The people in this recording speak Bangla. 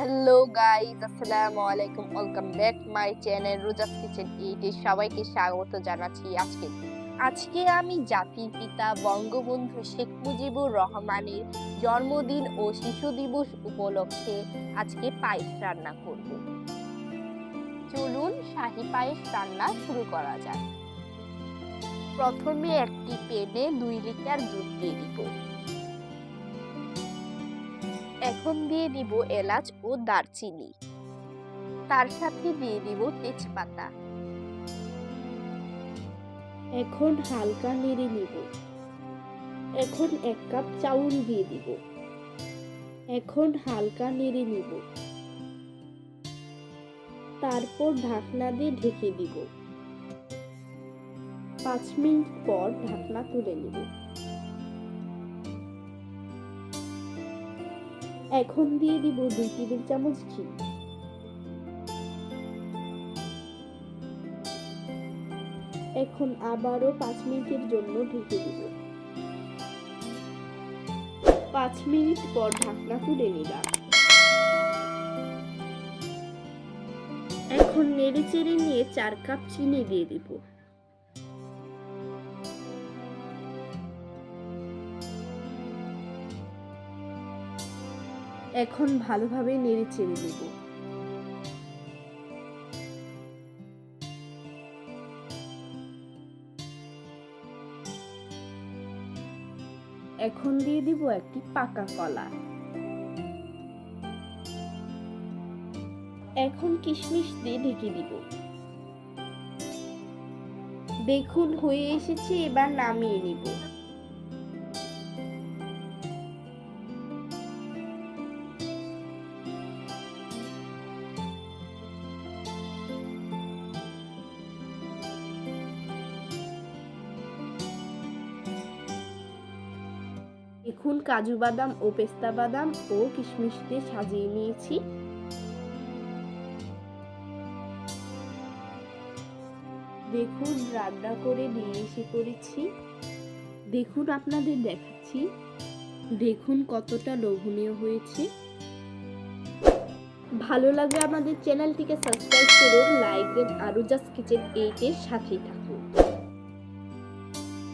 হ্যালো গাইজ আসসালামু আলাইকুম welcome back my channel Roja's kitchen এইটে সবাইকে স্বাগত জানাচ্ছি আজকে। আজকে আমি জাতির পিতা বঙ্গবন্ধু শেখ মুজিবুর রহমানের জন্মদিন ও শিশু দিবস উপলক্ষে আজকে পায়েস রান্না করব। চলুন শাহী পায়েস রান্না শুরু করা যাক। প্রথমে একটি পেনে দুই লিটার দুধ দিয়ে দিব। এখন দিয়ে দিব এলাচ ও দারচিনি। তার সাথে দিয়ে দিব তেজপাতা। এখন হালকা নেড়ে নিব। এখন এক কাপ চাউল দিয়ে দিব। এখন হালকা নেড়ে নিব। তারপর ঢাকনা দিয়ে ঢেকে দিব। পাঁচ মিনিট পর ঢাকনা তুলে নিব। এখন দিয়ে দিব দুই টেবিল চামচ ঘি। এখন আবারও পাঁচ মিনিটের জন্য ঢেকে দিব। পাঁচ মিনিট পর ঢাকনা তুলে নিলাম। এখন নেড়ে চেড়ে নিয়ে চার কাপ চিনি দিয়ে দিব। এখন ভালোভাবে নেড়ে চেড়ে দেব এখন দিয়ে দিব একটি পাকা কলা। এখন কিশমিশ দিয়ে ঢেকে দিব। দেখুন, হয়ে এসেছে, এবার নামিয়ে নিব। দেখুন কাজু বাদাম ও পেস্তা বাদাম ও কিশমিশ দিয়ে সাজিয়ে নিয়েছি। দেখুন, রান্না করে নিয়ে এসে করেছি দেখুন, আপনাদের দেখাচ্ছি। দেখুন, কতটা লোভনীয় হয়েছে। ভালো লাগলে আমাদের চ্যানেলটিকে সাবস্ক্রাইব করুন, লাইক দেন, আরও জাস্ট কিচেন এইটের সাথেই থাকুন।